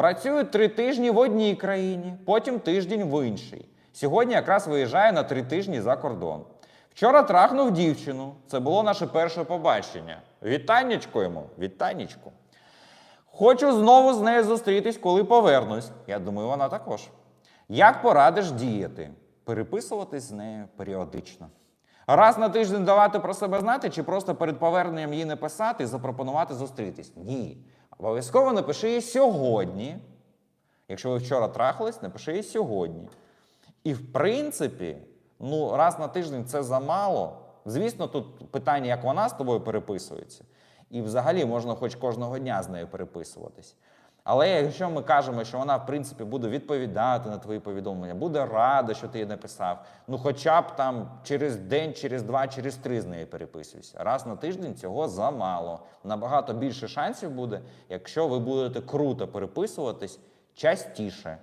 Працюю три тижні в одній країні, потім тиждень в іншій. Сьогодні якраз виїжджаю на три тижні за кордон. Вчора трахнув дівчину. Це було наше перше побачення. Вітаннячко йому, вітаннячку. Хочу знову з нею зустрітись, коли повернусь. Я думаю, вона також. Як порадиш діяти? Переписуватись з нею періодично. Раз на тиждень давати про себе знати, чи просто перед поверненням їй не писати і запропонувати зустрітись? Ні. Обов'язково напиши її сьогодні. Якщо ви вчора трахались, напиши її сьогодні. І в принципі, ну, раз на тиждень це замало. Звісно, тут питання, як вона з тобою переписується. І взагалі можна хоч кожного дня з нею переписуватись. Але якщо ми кажемо, що вона, в принципі, буде відповідати на твої повідомлення, буде рада, що ти її написав, ну хоча б там через день, через два, через три з нею переписуйся. Раз на тиждень цього замало. Набагато більше шансів буде, якщо ви будете круто переписуватись частіше.